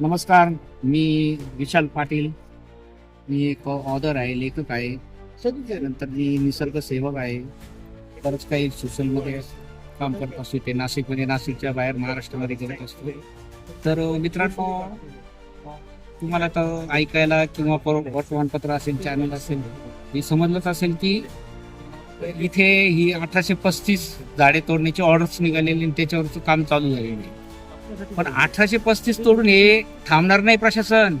नमस्कार मी विशाल पाटील. मी एक ऑदर आहे लेखक आहे. नंतर मी निसर्ग सेवक आहे. बरंच काही सोशलमध्ये काम करत असतो ते नाशिकमध्ये नाशिकच्या बाहेर महाराष्ट्रामध्ये करत असतो. तर मित्रांनो तुम्हाला तर ऐकायला किंवा पर- वर्तमानपत्र असेल चॅनल असेल हे समजलंच असेल की इथे ही अठराशे पस्तीस झाडे तोडण्याची ऑर्डर्स निघालेली आणि त्याच्यावरचं काम चालू झालेली आहे. पण अठराशे पस्तीस तोडून हे थांबणार नाही प्रशासन.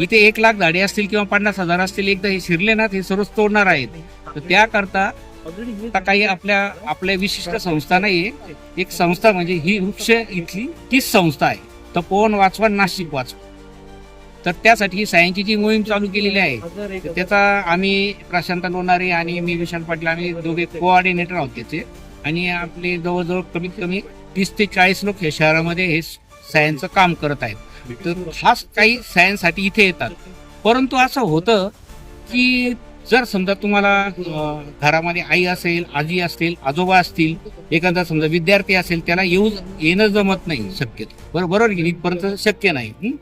इथे एक लाख झाडे असतील किंवा पन्नास हजार असतील एकदा हे शिरले ना ते सर्वच तोडणार आहेत. तर त्याकरता आता काही आपल्या आपल्या विशिष्ट संस्था नाही एक संस्था म्हणजे ही वृक्ष इथली तीच संस्था आहे. तर तपोवन वाचवा नाशिक वाचवा. तर त्यासाठी ही सायन्सची जी मोहीम चालू केलेली आहे त्याचा आम्ही प्रशांत लोणारे आणि मी विशाल पाटील आम्ही दोघे कोऑर्डिनेटर आहोत त्याचे. आणि आपले जवळजवळ कमीत कमी तीस ते चाळीस लोक या शहरामध्ये हे सायन्सचं काम करत आहेत. तर खास काही सायन्ससाठी इथे येतात. परंतु असं होतं की जर समजा तुम्हाला घरामध्ये आई असेल आजी असतील आजोबा असतील एखादा समजा विद्यार्थी असेल त्याला येऊ येणं जमत नाही शक्यतो. बरोबर बरोबर की इथपर्यंत शक्य नाही.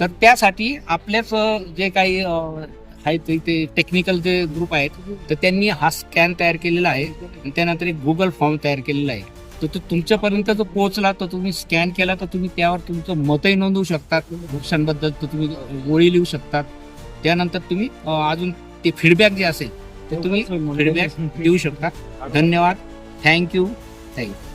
तर त्यासाठी आपल्याच जे काही आहेत ते टेक्निकल जे ग्रुप आहेत तर त्यांनी हा स्कॅन तयार केलेला आहे. आणि त्यानंतर एक गुगल फॉर्म तयार केलेला आहे. तर तो तुमच्यापर्यंत जर पोहोचला तर तुम्ही स्कॅन केला तर तुम्ही त्यावर तुमचं मतही नोंदवू शकतात वृक्षांबद्दल तर तुम्ही गोळी लिहू शकतात त्यानंतर तुम्ही अजून ते फीडबॅक जे असेल ते तुम्ही फीडबॅक देऊ शकता. धन्यवाद. Thank you thank you